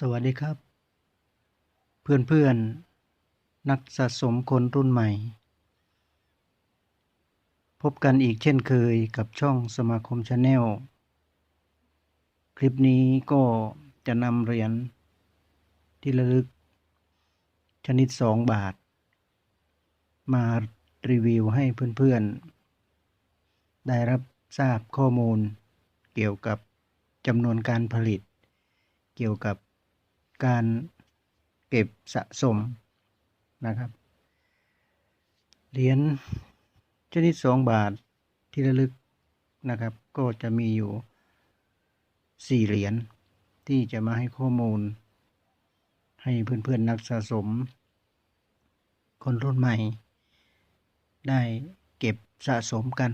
สวัสดีครับเพื่อนเพื่อนๆ นักสะสมคนรุ่นใหม่ พบกันอีกเช่นเคยกับช่องสมาคมชาแนลคลิปนี้ก็จะนำเหรียญที่ระลึก ชนิด 2 บาท มารีวิวให้เพื่อนๆ ได้รับทราบข้อมูลเกี่ยวกับจำนวนการผลิตเกี่ยวกับ การเก็บสะสมนะครับ เหรียญชนิด 2 บาทที่ระลึกนะครับ ก็จะมีอยู่ 4 เหรียญที่จะมาให้ข้อมูล ให้เพื่อนๆนักสะสม คนรุ่นใหม่ ได้เก็บสะสมกัน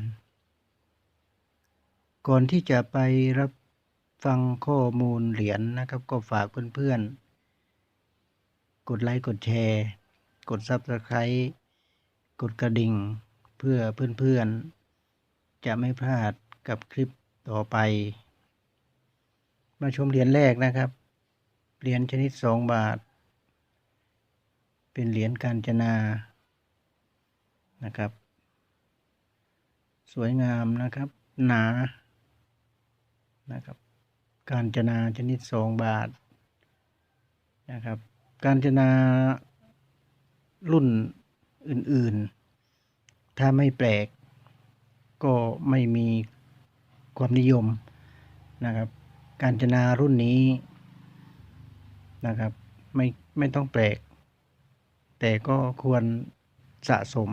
ก่อนที่จะไปรับฟังข้อมูลเหรียญนนะครับ ก็ฝากเพื่อนๆ กดไลค์กดแชร์ กด Subscribe กดกระดิ่ง เพื่อเพื่อนๆ จะไม่พลาดกับคลิปต่อไป มาชมเหรียญแรกนะครับ เหรียญชนิด2บาท เป็นเหรียญกาญจนานะครับ สวยงามนะครับ หนานะครับ การจนาชนิด2บาทนะครับ การจนารุ่นอื่น ๆ ถ้าไม่แปลก ก็ไม่มีความนิยมนะครับ การจนารุ่นนี้นะครับ ไม่ไม่ต้องแปลก แต่ก็ควรสะสม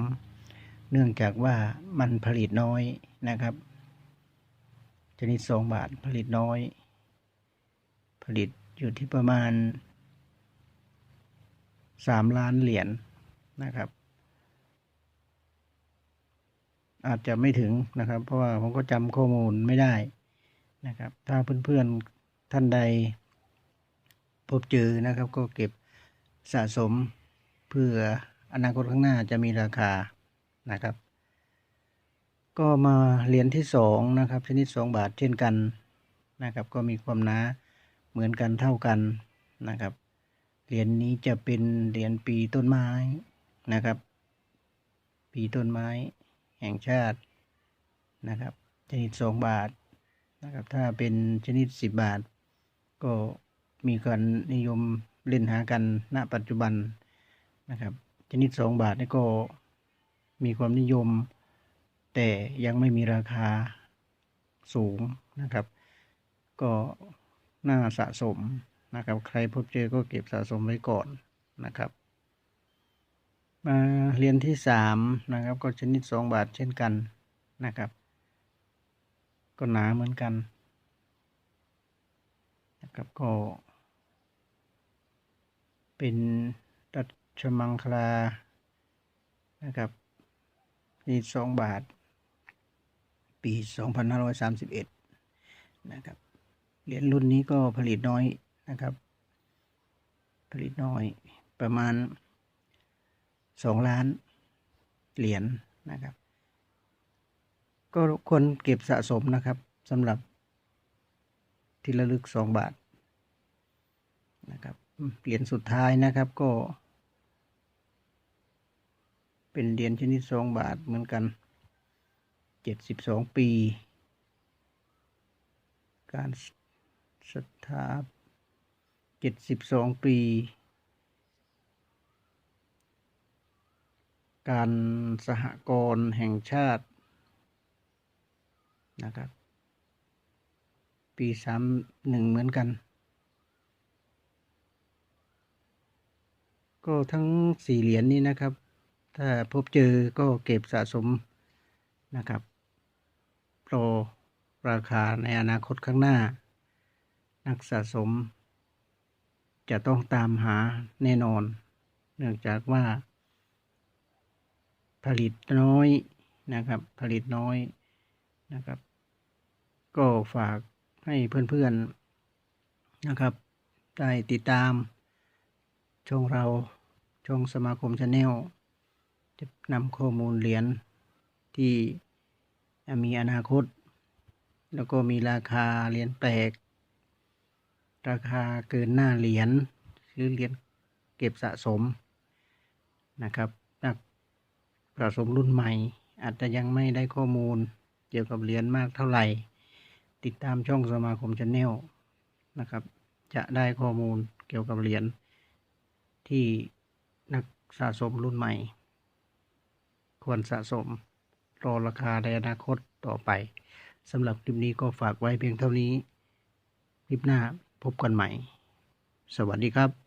เนื่องจากว่ามันผลิตน้อยนะครับ ชนิด 2 บาทผลิตน้อย ผลิตอยู่ที่ประมาณ 3ล้านเหรียญนนะครับ อาจจะไม่ถึงนะครับ เพราะว่าผมก็จำข้อมูลไม่ได้นะครับ ถ้าเพื่อนๆท่านใด พบเจอนะครับ ก็เก็บสะสมเพื่ออนาคตข้างหน้าจะมีราคานะครับ ก็มาเหรียญที่สองนะครับ ชนิด2บาทเช่นกันนะครับ ก็มีความหนาเหมือนกันเท่ากันนะครับ เหรียญนี้จะเป็นเหรียญปีต้นไม้นะครับ ปีต้นไม้แห่งชาตินะครับ ชนิด2บาทนะครับ ถ้าเป็นชนิด10บบาท ก็มีการนิยมเล่นหากันณปัจจุบันนะครับ ชนิด2บาทนี่ก็มีความนิยม แต่ยังไม่มีราคาสูงนะครับ ก็น่าสะสม นะครับ ใครพบเจอก็เก็บสะสมไว้ก่อนนะครับ มาเรียนที่สามนะครับ ก็ชนิดสองบาทเช่นกันนะครับ ก็หนาเหมือนกันนะครับก็ เป็นรัชมังคลานะครับนิดสองบาท ปี 2531 นะครับ เหรียญรุ่นนี้ก็ผลิตน้อย นะครับ ผลิตน้อยประมาณ 2 ล้านเหรียญนนะครับ ก็ควรเก็บสะสมนะครับสำหรับที่ระลึก 2 บาทนะครับเหรียญสุดท้ายนะครับก็ เป็นเหรียญชนิด 2 บาทเหมือนกัน 72 ปี การสถา ศรัทธา72ปี การสหกรณ์แห่งชาตินะครับ ปี31เหมือนกัน ก็ทั้งสี่เหรียญนี้นะครับ ถ้าพบเจอก็เก็บสะสมนะครับรอราคาในอนาคตข้างหน้า นักสะสม จะต้องตามหาแน่นอน เนื่องจากว่า ผลิตน้อยนะครับ ผลิตน้อยนะครับ ก็ฝากให้เพื่อนๆนะครับ ได้ติดตามช่องเราช่องสมาคมชาแนลจะนำข้อมูลเหรียญที่มีอนาคต แล้วก็มีราคาเหรียญแปลก ราคาเกินหน้าเหรียญหรือเหรียญเก็บสะสมนะครับนักสะสมรุ่นใหม่ อาจจะยังไม่ได้ข้อมูลเกี่ยวกับเหรียญมากเท่าไหร่ ติดตามช่องสมาคมชาแนลนะครับ จะได้ข้อมูลเกี่ยวกับเหรียญที่นักสะสมรุ่นใหม่ ควรสะสมรอราคาในอนาคตต่อไปสำหรับคลิปนี้ก็ฝากไว้เพียงเท่านี้ คลิปหน้า พบกันใหม่ สวัสดีครับ